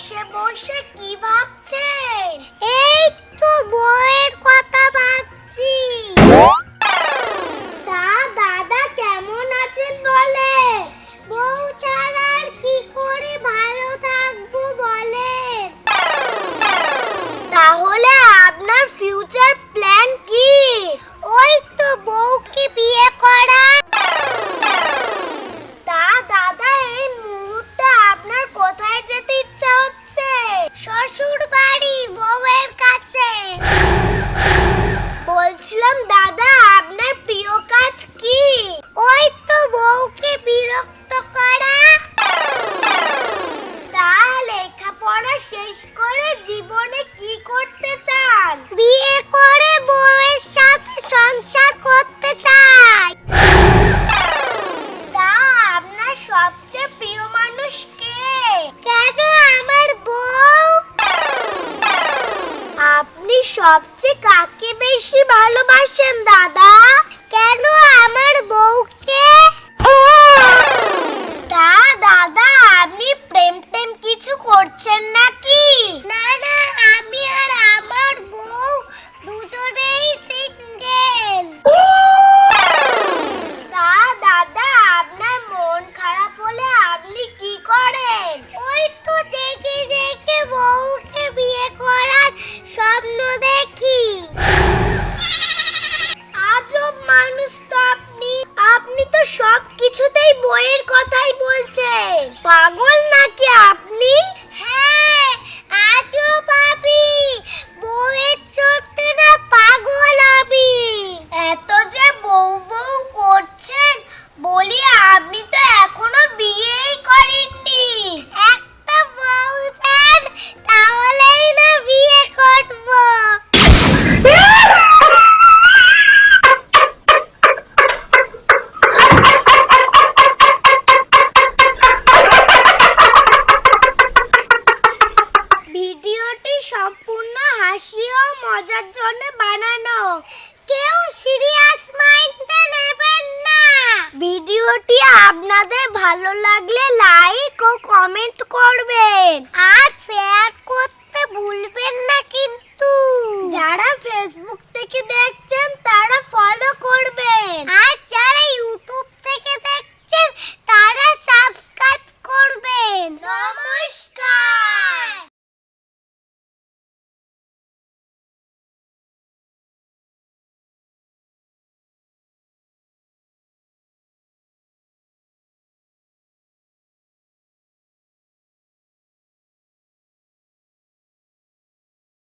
Chegou moche aqui. আপনি কাকে বেশি ভালোবাসেন দাদা? কেন আমার বউকে? কিছুতেই বইয়ের কথাই বলছে পাগল নাকি আপনি? হ্যাঁ। সম্পূর্ণ হাসি ও মজার জন্য বানানো। কেউ সিরিয়াস মাইন্ডে নেবেন না। ভিডিওটি আপনাদের ভালো লাগলে লাইক ও কমেন্ট করবেন। আর শেয়ার করতে ভুলবেন না কিন্তু। যারা ফেসবুক থেকে দেখছেন